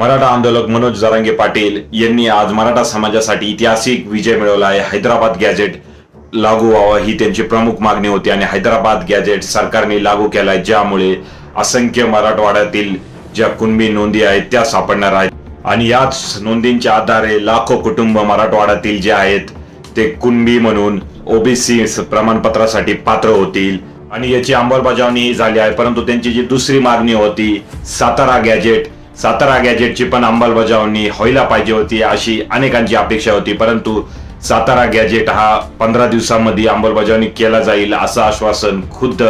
मराठा आंदोलक मनोज जरांगे पाटील यांनी आज मराठा समाजासाठी ऐतिहासिक विजय मिळवला आहे. हैदराबाद गॅजेट लागू व्हावं ही त्यांची प्रमुख मागणी होती आणि हैदराबाद गॅजेट सरकारने लागू केलाय ज्यामुळे असंख्य मराठवाड्यातील ज्या कुणबी नोंदी आहेत त्या सापडणार आहेत. आणि याच नोंदींच्या आधारे लाखो कुटुंब मराठवाड्यातील जे आहेत ते कुणबी म्हणून ओबीसी प्रमाणपत्रासाठी पात्र होतील. आणि याची अंमलबजावणी झाली आहे परंतु त्यांची जी दुसरी मागणी होती सातारा गॅजेट सातारा गॅजेटची पण अंमलबजावणी व्हायला पाहिजे होती अशी अनेकांची अपेक्षा होती परंतु सातारा गॅजेट हा पंधरा दिवसांमध्ये अंमलबजावणी केला जाईल असं आश्वासन खुद्द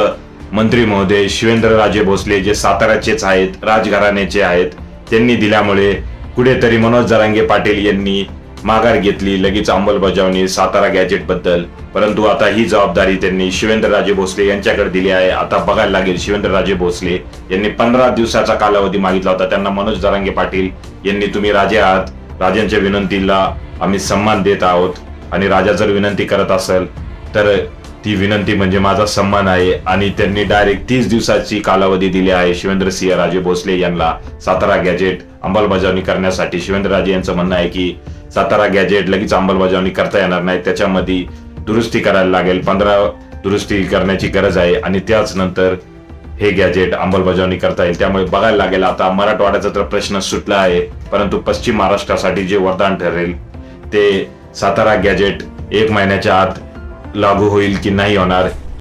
मंत्री महोदय शिवेंद्रराजे भोसले जे साताऱ्याचेच आहेत राजघराण्याचे आहेत त्यांनी दिल्यामुळे कुठेतरी मनोज जरांगे पाटील यांनी माघार घेतली लगेच अंमलबजावणी सातारा गॅजेटबद्दल परंतु आता ही जबाबदारी त्यांनी शिवेंद्रराजे भोसले यांच्याकडे दिली आहे. आता बघायला लागेल शिवेंद्रराजे भोसले यांनी पंधरा दिवसाचा कालावधी मागितला होता. त्यांना मनोज दरांगे पाटील यांनी तुम्ही राजे आहात. राजांच्या विनंतीला आम्ही सन्मान देत आहोत. आणि राजा जर विनंती करत असेल तर ती विनंती म्हणजे माझा सन्मान आहे. आणि त्यांनी डायरेक्ट तीस दिवसाची कालावधी दिली आहे शिवेंद्रसिंह राजे भोसले यांना. सातारा गॅजेट अंमलबजावणी करण्यासाठी शिवेंद्रराजे यांचं म्हणणं आहे की सातारा गॅजेट लगेच अंमलबजावणी करता येणार नाही. त्याच्यामध्ये दुरुस्ती करायला लागेल. पंधरा दुरुस्ती करण्याची गरज आहे आणि त्याच नंतर हे गॅजेट अंमलबजावणी करता येईल. त्यामुळे बघायला लागेल आता मराठवाड्याचा तर प्रश्न सुटला आहे परंतु पश्चिम महाराष्ट्रासाठी जे वरदान ठरेल ते सातारा गॅजेट एक महिन्याच्या आत लागू होईल की नाही होणार